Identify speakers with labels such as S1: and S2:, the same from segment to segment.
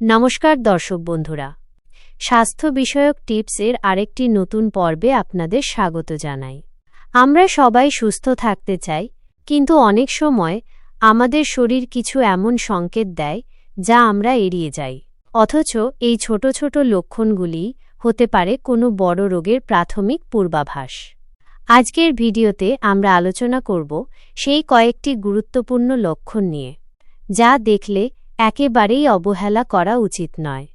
S1: নমস্কার দর্শক বন্ধুরা। স্বাস্থ্য বিষয়ক টিপসের আরেকটি নতুন পর্বে আপনাদের স্বাগত জানাই। আমরা সবাই সুস্থ থাকতে চাই, কিন্তু অনেক সময় আমাদের শরীর কিছু এমন সংকেত দেয় যা আমরা এড়িয়ে যাই। অথচ এই ছোট ছোট লক্ষণগুলি হতে পারে কোনো বড় রোগের প্রাথমিক পূর্বাভাস। আজকের ভিডিওতে আমরা আলোচনা করব সেই কয়েকটি গুরুত্বপূর্ণ লক্ষণ নিয়ে, যা দেখলে একেবারেই অবহেলা করা উচিত নয়।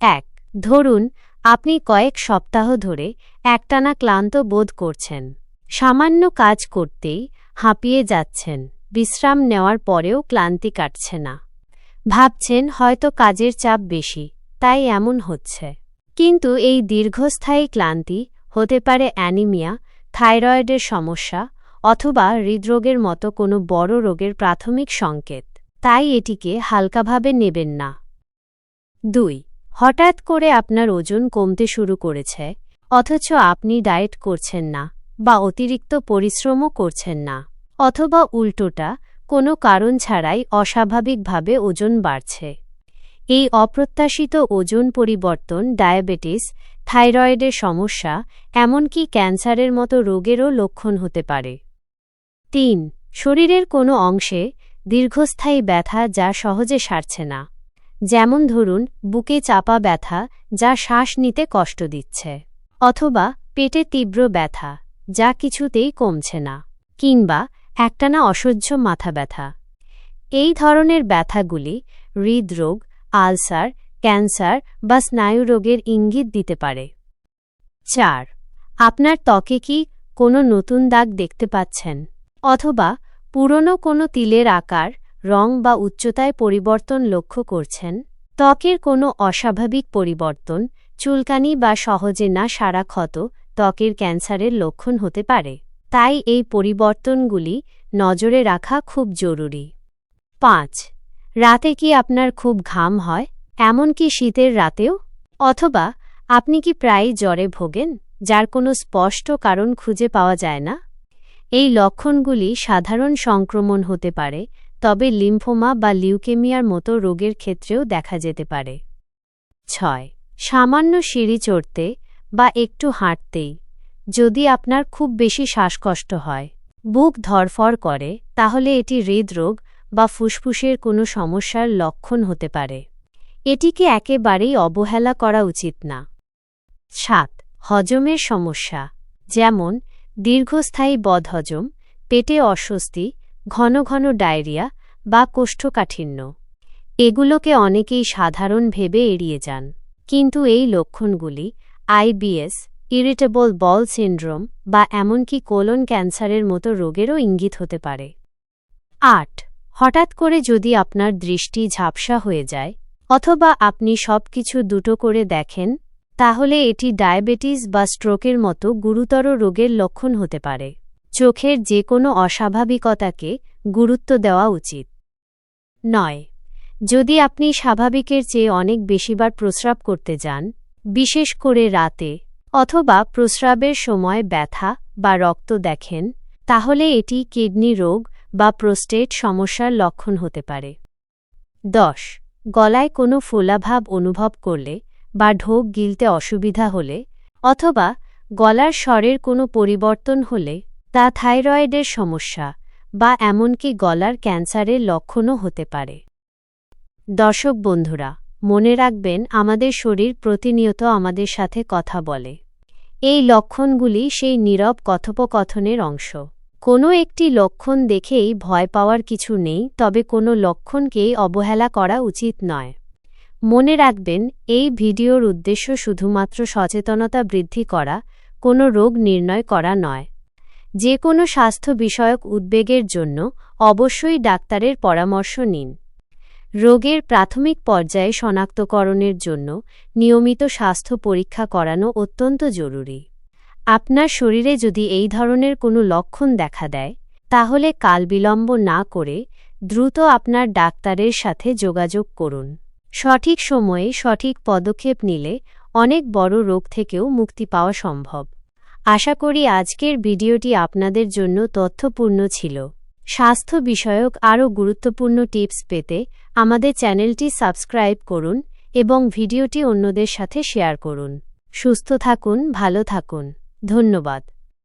S1: এক, ধরুন, আপনি কয়েক সপ্তাহ ধরে একটানা ক্লান্ত বোধ করছেন। সামান্য কাজ করতেই হাঁপিয়ে যাচ্ছেন। বিশ্রাম নেওয়ার পরেও ক্লান্তি কাটছে না। ভাবছেন হয়তো কাজের চাপ বেশি, তাই এমন হচ্ছে। কিন্তু এই দীর্ঘস্থায়ী ক্লান্তি হতে পারে অ্যানিমিয়া, থাইরয়েডের সমস্যা, অথবা হৃদরোগের মতো কোনো বড় রোগের প্রাথমিক সংকেত। তাই এটিকে হালকাভাবে নেবেন না। দুই, হঠাৎ করে আপনার ওজন কমতে শুরু করেছে, অথচ আপনি ডায়েট করছেন না বা অতিরিক্ত পরিশ্রমও করছেন না, অথবা উল্টোটা কোনো কারণ ছাড়াই অস্বাভাবিকভাবে ওজন বাড়ছে। এই অপ্রত্যাশিত ওজন পরিবর্তন, ডায়াবেটিস, থাইরয়েডের সমস্যা, এমনকি ক্যান্সারের মতো রোগেরও লক্ষণ হতে পারে। তিন, শরীরের কোনো অংশে দীর্ঘস্থায়ী ব্যথা যা সহজে সারছে না। যেমন ধরুন, বুকে চাপা ব্যথা যা শ্বাস নিতে কষ্ট দিচ্ছে। অথবা পেটে তীব্র ব্যথা যা কিছুতেই কমছে না। কিংবা একটানা অসহ্য মাথা ব্যথা। এই ধরনের ব্যথাগুলি হৃদরোগ, আলসার, ক্যান্সার বা স্নায়ুরোগের ইঙ্গিত দিতে পারে। চার, আপনার ত্বকে কি কোনো নতুন দাগ দেখতে পাচ্ছেন? অথবা পুরনো কোনো তিলের আকার, রং বা উচ্চতায় পরিবর্তন লক্ষ্য করছেন, ত্বকের কোনো অস্বাভাবিক পরিবর্তন, চুলকানি বা সহজে না সারা ক্ষত ত্বকের ক্যান্সারের লক্ষণ হতে পারে। তাই এই পরিবর্তনগুলি নজরে রাখা খুব জরুরি। পাঁচ, রাতে কি আপনার খুব ঘাম হয়? এমনকি শীতের রাতেও? অথবা আপনি কি প্রায়ই জ্বরে ভোগেন, যার কোনো স্পষ্ট কারণ খুঁজে পাওয়া যায় না? এই লক্ষণগুলি সাধারণ সংক্রমণ হতে পারে, তবে লিম্ফোমা বা লিউকেমিয়ার মতো রোগের ক্ষেত্রেও দেখা যেতে পারে। ছয়, সামান্য সিঁড়ি চড়তে বা একটু হাঁটতেই। যদি আপনার খুব বেশি শ্বাসকষ্ট হয়, বুক ধরফর করে, তাহলে এটি হৃদরোগ বা ফুসফুসের কোনো সমস্যার লক্ষণ হতে পারে। এটিকে একেবারেই অবহেলা করা উচিত না। সাত, হজমের সমস্যা, যেমন দীর্ঘস্থায়ী বদহজম, পেটে অস্বস্তি, ঘন ঘন ডায়রিয়া বা কোষ্ঠকাঠিন্য। এগুলোকে অনেকেই সাধারণ ভেবে এড়িয়ে যান। কিন্তু এই লক্ষণগুলি আইবিএস ইরিটেবল বল সিন্ড্রোম বা এমনকি কোলন ক্যান্সারের মতো রোগেরও ইঙ্গিত হতে পারে। আট, হঠাৎ করে যদি আপনার দৃষ্টি ঝাপসা হয়ে যায়, অথবা আপনি সবকিছু দুটো করে দেখেন তাহলে এটি ডায়াবেটিস বা স্ট্রোকের মতো গুরুতর রোগের লক্ষণ হতে পারে। চোখের যে কোনো অস্বাভাবিকতাকে গুরুত্ব দেওয়া উচিত। নয়। যদি আপনি স্বাভাবিকের চেয়ে অনেক বেশিবার প্রস্রাব করতে যান, বিশেষ করে রাতে, অথবা প্রস্রাবের সময় ব্যথা বা রক্ত দেখেন, তাহলে এটি কিডনি রোগ বা প্রোস্টেট সমস্যার লক্ষণ হতে পারে। দশ। গলায় কোনো ফোলাভাব অনুভব করলে বা ঢোক গিলতে অসুবিধা হলে অথবা গলার স্বরের কোনো পরিবর্তন হলে তা থাইরয়েডের সমস্যা বা এমনকি গলার ক্যান্সারের লক্ষণও হতে পারে। দর্শক বন্ধুরা, মনে রাখবেন আমাদের শরীর প্রতিনিয়ত আমাদের সাথে কথা বলে। এই লক্ষণগুলি সেই নীরব কথোপকথনের অংশ। কোনো একটি লক্ষণ দেখেই ভয় পাওয়ার কিছু নেই, তবে কোনো লক্ষণকেই অবহেলা করা উচিত নয়। মনে রাখবেন, এই ভিডিওর উদ্দেশ্য শুধুমাত্র সচেতনতা বৃদ্ধি করা, কোনো রোগ নির্ণয় করা নয়। যে কোনো স্বাস্থ্য বিষয়ক উদ্বেগের জন্য অবশ্যই ডাক্তারের পরামর্শ নিন। রোগের প্রাথমিক পর্যায়ে শনাক্তকরণের জন্য নিয়মিত স্বাস্থ্য পরীক্ষা করানো অত্যন্ত জরুরি। আপনার শরীরে যদি এই ধরনের কোনো লক্ষণ দেখা দেয়, তাহলে কালবিলম্ব না করে দ্রুত আপনার ডাক্তারের সাথে যোগাযোগ করুন। সঠিক সময়ে সঠিক পদক্ষেপ নিলে অনেক বড় রোগ থেকেও মুক্তি পাওয়া সম্ভব। আশা করি আজকের ভিডিওটি আপনাদের জন্য তথ্যপূর্ণ ছিল। স্বাস্থ্য বিষয়ক আরও গুরুত্বপূর্ণ টিপস পেতে আমাদের চ্যানেলটি সাবস্ক্রাইব করুন এবং ভিডিওটি অন্যদের সাথে শেয়ার করুন। সুস্থ থাকুন, ভালো থাকুন। ধন্যবাদ।